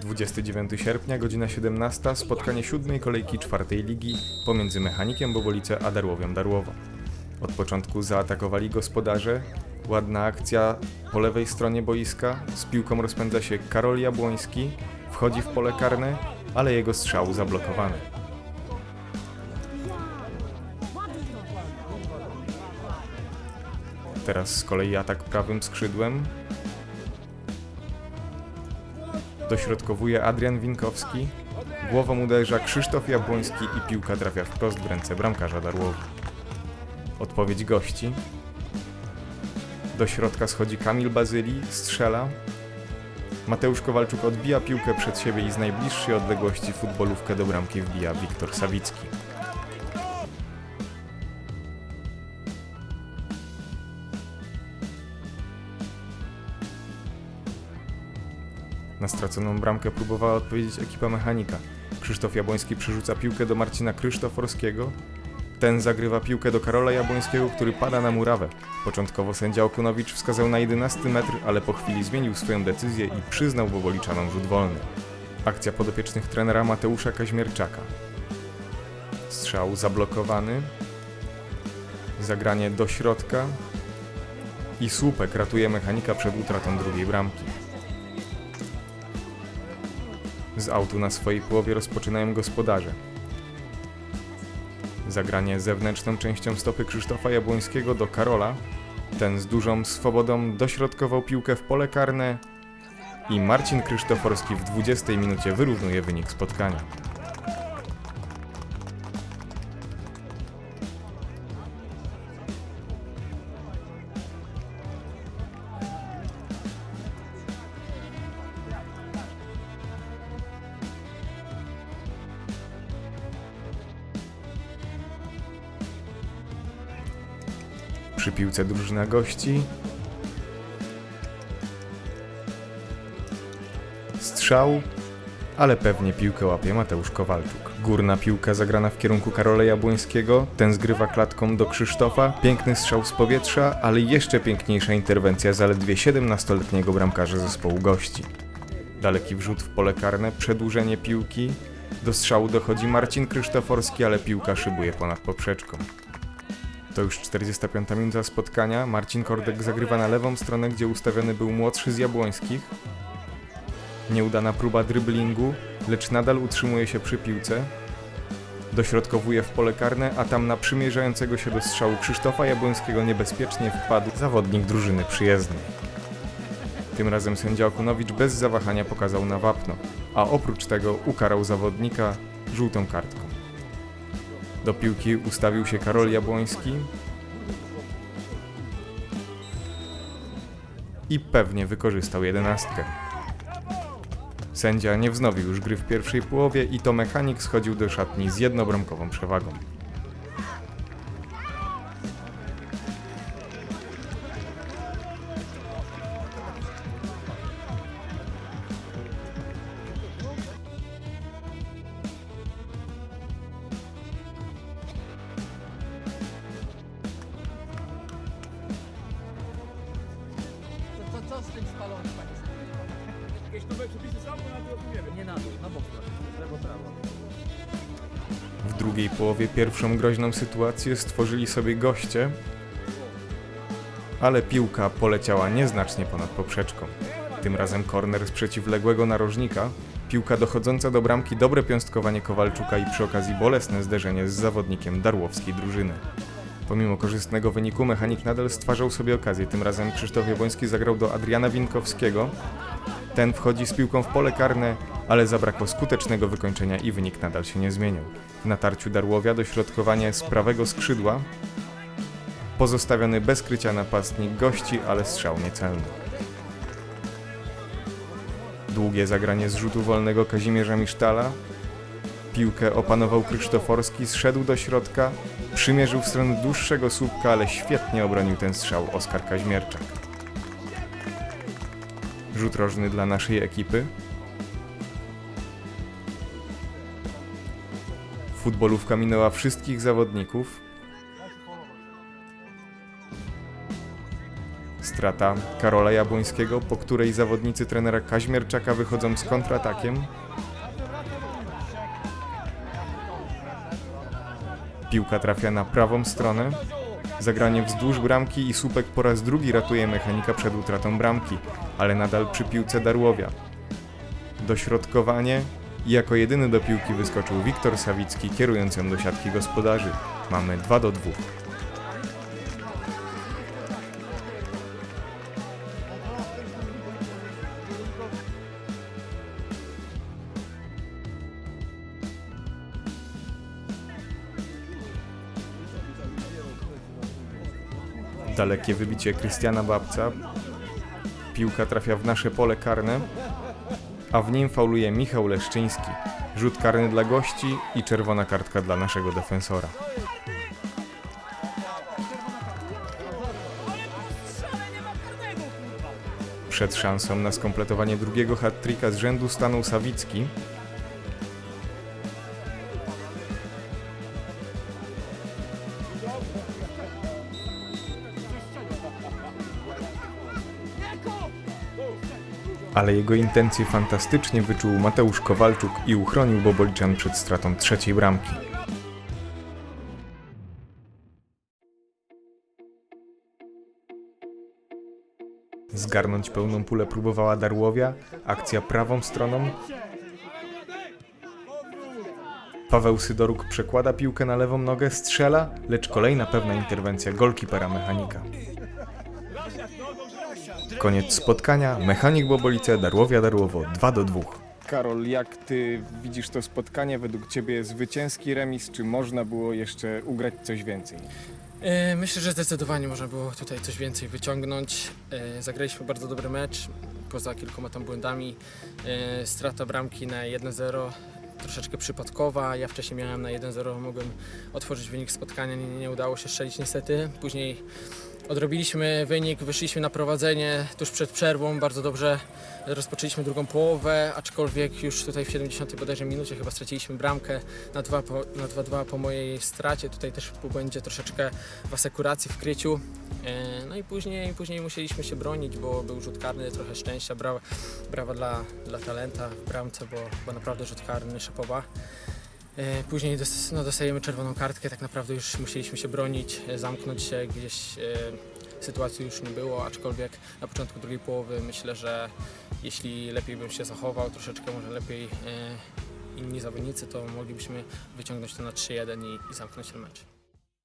29 sierpnia, godzina 17, spotkanie siódmej kolejki czwartej ligi pomiędzy Mechanikiem Bobolice a Darłowią Darłowo. Od początku zaatakowali gospodarze, ładna akcja po lewej stronie boiska, z piłką rozpędza się Karol Jabłoński, wchodzi w pole karne, ale jego strzał zablokowany. Teraz z kolei atak prawym skrzydłem. Dośrodkowuje Adrian Winkowski. Głową uderza Krzysztof Jabłoński i piłka trafia wprost w ręce bramkarza Darłowi. Odpowiedź gości. Do środka schodzi Kamil Bazyli, strzela. Mateusz Kowalczuk odbija piłkę przed siebie i z najbliższej odległości futbolówkę do bramki wbija Wiktor Sawicki. Na straconą bramkę próbowała odpowiedzieć ekipa mechanika. Krzysztof Jabłoński przerzuca piłkę do Marcina Krzysztoforskiego. Ten zagrywa piłkę do Karola Jabłońskiego, który pada na murawę. Początkowo sędzia Okunowicz wskazał na 11 metr, ale po chwili zmienił swoją decyzję i przyznał Boboliczanom rzut wolny. Akcja podopiecznych trenera Mateusza Kaźmierczaka. Strzał zablokowany. Zagranie do środka. I słupek ratuje mechanika przed utratą drugiej bramki. Z autu na swojej połowie rozpoczynają gospodarze. Zagranie zewnętrzną częścią stopy Krzysztofa Jabłońskiego do Karola. Ten z dużą swobodą dośrodkował piłkę w pole karne i Marcin Krzysztoforski w 20 minucie wyrównuje wynik spotkania. Przy piłce drużyna gości. Strzał, ale pewnie piłkę łapie Mateusz Kowalczuk. Górna piłka zagrana w kierunku Karola Jabłońskiego, ten zgrywa klatką do Krzysztofa, piękny strzał z powietrza, ale jeszcze piękniejsza interwencja zaledwie 17-letniego bramkarza zespołu gości. Daleki wrzut w pole karne, przedłużenie piłki, do strzału dochodzi Marcin Krzysztoforski, ale piłka szybuje ponad poprzeczką. To już 45 minuta spotkania. Marcin Kordek zagrywa na lewą stronę, gdzie ustawiony był młodszy z Jabłońskich. Nieudana próba dryblingu, lecz nadal utrzymuje się przy piłce. Dośrodkowuje w pole karne, a tam na przymierzającego się do strzału Krzysztofa Jabłońskiego niebezpiecznie wpadł zawodnik drużyny przyjezdnej. Tym razem sędzia Okunowicz bez zawahania pokazał na wapno, a oprócz tego ukarał zawodnika żółtą kartką. Do piłki ustawił się Karol Jabłoński. I pewnie wykorzystał jedenastkę. Sędzia nie wznowił już gry w pierwszej połowie i to mechanik schodził do szatni z jednobramkową przewagą. Co, z tym spalonym, panie sędzio? Jakieś nowe przepisy są, bo na to nie wiem. Nie na dół, na bok. Lewo, prawo. W drugiej połowie pierwszą groźną sytuację stworzyli sobie goście, ale piłka poleciała nieznacznie ponad poprzeczką. Tym razem korner z przeciwległego narożnika, piłka dochodząca do bramki, dobre piąstkowanie Kowalczuka i przy okazji bolesne zderzenie z zawodnikiem darłowskiej drużyny. Pomimo korzystnego wyniku mechanik nadal stwarzał sobie okazję, tym razem Krzysztof Jabłoński zagrał do Adriana Winkowskiego. Ten wchodzi z piłką w pole karne, ale zabrakło skutecznego wykończenia i wynik nadal się nie zmienił. W natarciu Darłowia dośrodkowanie z prawego skrzydła, pozostawiony bez krycia napastnik gości, ale strzał niecelny. Długie zagranie z rzutu wolnego Kazimierza Misztala. Piłkę opanował Krzysztoforski, zszedł do środka, przymierzył w stronę dłuższego słupka, ale świetnie obronił ten strzał Oskar Kaźmierczak. Rzut rożny dla naszej ekipy. Futbolówka minęła wszystkich zawodników. Strata Karola Jabłońskiego, po której zawodnicy trenera Kaźmierczaka wychodzą z kontratakiem. Piłka trafia na prawą stronę. Zagranie wzdłuż bramki i słupek po raz drugi ratuje mechanika przed utratą bramki, ale nadal przy piłce Darłowia. Dośrodkowanie i jako jedyny do piłki wyskoczył Wiktor Sawicki, kierując ją do siatki gospodarzy. Mamy 2 do 2. Dalekie wybicie Krystiana Babca. Piłka trafia w nasze pole karne, a w nim fauluje Michał Leszczyński. Rzut karny dla gości i czerwona kartka dla naszego defensora. Przed szansą na skompletowanie drugiego hat-tricka z rzędu stanął Sawicki. Ale jego intencje fantastycznie wyczuł Mateusz Kowalczuk i uchronił Boboliczan przed stratą trzeciej bramki. Zgarnąć pełną pulę próbowała Darłowia, akcja prawą stroną. Paweł Sydoruk przekłada piłkę na lewą nogę, strzela, lecz kolejna pewna interwencja golkipera mechanika. Koniec spotkania. Mechanik Bobolice, Darłowia Darłowo 2 do 2. Karol, jak ty widzisz to spotkanie? Według ciebie zwycięski remis, czy można było jeszcze ugrać coś więcej? E, Myślę, że zdecydowanie można było tutaj coś więcej wyciągnąć. E, Zagraliśmy bardzo dobry mecz, poza kilkoma tam błędami. E, Strata bramki na 1-0 troszeczkę przypadkowa. Ja wcześniej miałem na 1-0, mogłem otworzyć wynik spotkania, nie, nie udało się strzelić niestety. Później odrobiliśmy wynik, wyszliśmy na prowadzenie tuż przed przerwą, bardzo dobrze rozpoczęliśmy drugą połowę, aczkolwiek już tutaj w 70 bodajże minucie chyba straciliśmy bramkę na 2 po, na 2-2 po mojej stracie. Tutaj też po błędzie troszeczkę w asekuracji, w kryciu. E, No i później, później musieliśmy się bronić, bo był rzut karny, trochę szczęścia, brawa, brawa dla, dla talenta w bramce, bo, bo naprawdę rzut karny, szapowa. E, Później no, dostajemy czerwoną kartkę, tak naprawdę już musieliśmy się bronić, e, zamknąć się, gdzieś e, sytuacji już nie było, aczkolwiek na początku drugiej połowy myślę, że jeśli lepiej bym się zachował, troszeczkę może lepiej inni zawodnicy, to moglibyśmy wyciągnąć to na 3-1 i, i zamknąć ten mecz.